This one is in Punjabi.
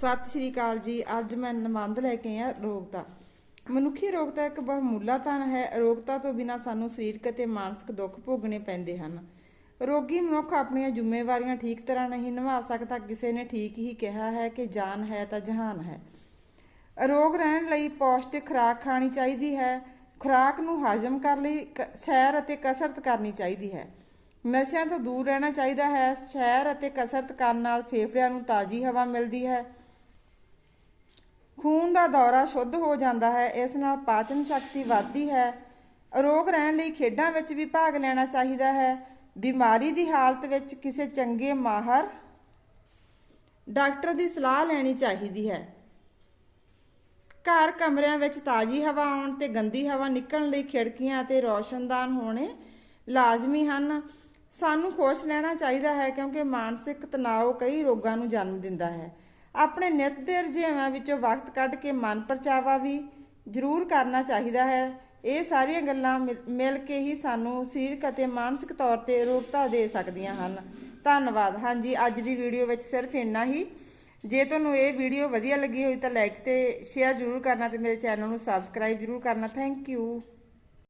ਸਤਿ ਸ਼੍ਰੀ ਅਕਾਲ ਜੀ। ਅੱਜ ਮੈਂ ਨਿਬੰਧ ਲੈ ਕੇ ਆਇਆ ਰੋਗਤਾ। ਮਨੁੱਖੀ ਰੋਗਤਾ ਇੱਕ ਬਹੁਮੁੱਲਾ ਧਨ ਹੈ। ਅਰੋਗਤਾ ਤੋਂ ਬਿਨਾਂ ਸਾਨੂੰ ਸਰੀਰਕ ਅਤੇ ਮਾਨਸਿਕ ਦੁੱਖ ਭੋਗਣੇ ਪੈਂਦੇ ਹਨ। ਰੋਗੀ ਮਨੁੱਖ ਆਪਣੀਆਂ ਜ਼ਿੰਮੇਵਾਰੀਆਂ ਠੀਕ ਤਰ੍ਹਾਂ ਨਹੀਂ ਨਿਭਾ ਸਕਦਾ। ਕਿਸੇ ਨੇ ਠੀਕ ਹੀ ਕਿਹਾ ਹੈ ਕਿ ਜਾਨ ਹੈ ਤਾਂ ਜਹਾਨ ਹੈ। ਅਰੋਗ ਰਹਿਣ ਲਈ ਪੌਸ਼ਟਿਕ ਖੁਰਾਕ ਖਾਣੀ ਚਾਹੀਦੀ ਹੈ। ਖੁਰਾਕ ਨੂੰ ਹਜਮ ਕਰਨ ਲਈ, ਕ- ਸੈਰ ਅਤੇ ਕਸਰਤ ਕਰਨੀ ਚਾਹੀਦੀ ਹੈ। ਨਸ਼ਿਆਂ ਤੋਂ ਦੂਰ ਰਹਿਣਾ ਚਾਹੀਦਾ ਹੈ। ਸੈਰ ਅਤੇ ਕਸਰਤ ਕਰਨ ਨਾਲ ਫੇਫੜਿਆਂ ਨੂੰ ਤਾਜ਼ੀ ਹਵਾ ਮਿਲਦੀ ਹੈ। ਖੂਨ ਦਾ ਦੌਰਾ ਸ਼ੁੱਧ ਹੋ ਜਾਂਦਾ ਹੈ, ਇਸ ਨਾਲ ਪਾਚਨ ਸ਼ਕਤੀ ਵੱਧਦੀ ਹੈ। ਰੋਗ ਰਹਿਣ ਲਈ ਖੇਡਾਂ ਵਿੱਚ ਵੀ ਭਾਗ ਲੈਣਾ ਚਾਹੀਦਾ ਹੈ। ਬਿਮਾਰੀ ਦੀ ਹਾਲਤ ਵਿੱਚ ਕਿਸੇ ਚੰਗੇ ਮਾਹਰ ਡਾਕਟਰ ਦੀ ਸਲਾਹ ਲੈਣੀ ਚਾਹੀਦੀ ਹੈ। ਘਰ ਕਮਰਿਆਂ ਵਿੱਚ ਤਾਜ਼ੀ ਹਵਾ ਆਉਣ ਤੇ ਗੰਦੀ ਹਵਾ ਨਿਕਲਣ ਲਈ ਖਿੜਕੀਆਂ ਅਤੇ ਰੌਸ਼ਨਦਾਨ ਹੋਣੇ ਲਾਜ਼ਮੀ ਹਨ। ਸਾਨੂੰ ਖੁਸ਼ ਰਹਿਣਾ ਚਾਹੀਦਾ ਹੈ ਕਿਉਂਕਿ ਮਾਨਸਿਕ ਤਣਾਅ ਕਈ ਰੋਗਾਂ ਨੂੰ ਜਨਮ ਦਿੰਦਾ ਹੈ। ਆਪਣੇ ਨਿੱਤ ਦੇ ਰੁਝੇਵਾਂ ਵਿੱਚੋਂ ਵਕਤ ਕੱਢ ਕੇ ਮਨ ਪਰਚਾਵਾ ਵੀ ਜ਼ਰੂਰ ਕਰਨਾ ਚਾਹੀਦਾ ਹੈ। ਇਹ ਸਾਰੀਆਂ ਗੱਲਾਂ ਮਿਲ- ਮਿਲ ਕੇ ਹੀ ਸਾਨੂੰ ਸਰੀਰਕ ਅਤੇ ਮਾਨਸਿਕ ਤੌਰ ਤੇ ਰੋਗਤਾ ਦੇ ਸਕਦੀਆਂ ਹਨ। ਧੰਨਵਾਦ। ਹਾਂਜੀ, ਅੱਜ ਦੀ ਵੀਡੀਓ ਵਿੱਚ ਸਿਰਫ ਇੰਨਾ ਹੀ। ਜੇ ਤੁਹਾਨੂੰ ਇਹ ਵੀਡੀਓ ਵਧੀਆ ਲੱਗੀ ਹੋਈ ਤਾਂ ਲਾਈਕ ਤੇ ਸ਼ੇਅਰ ਜ਼ਰੂਰ ਕਰਨਾ ਤੇ ਮੇਰੇ ਚੈਨਲ ਨੂੰ ਸਬਸਕ੍ਰਾਈਬ ਜ਼ਰੂਰ ਕਰਨਾ। Thank you.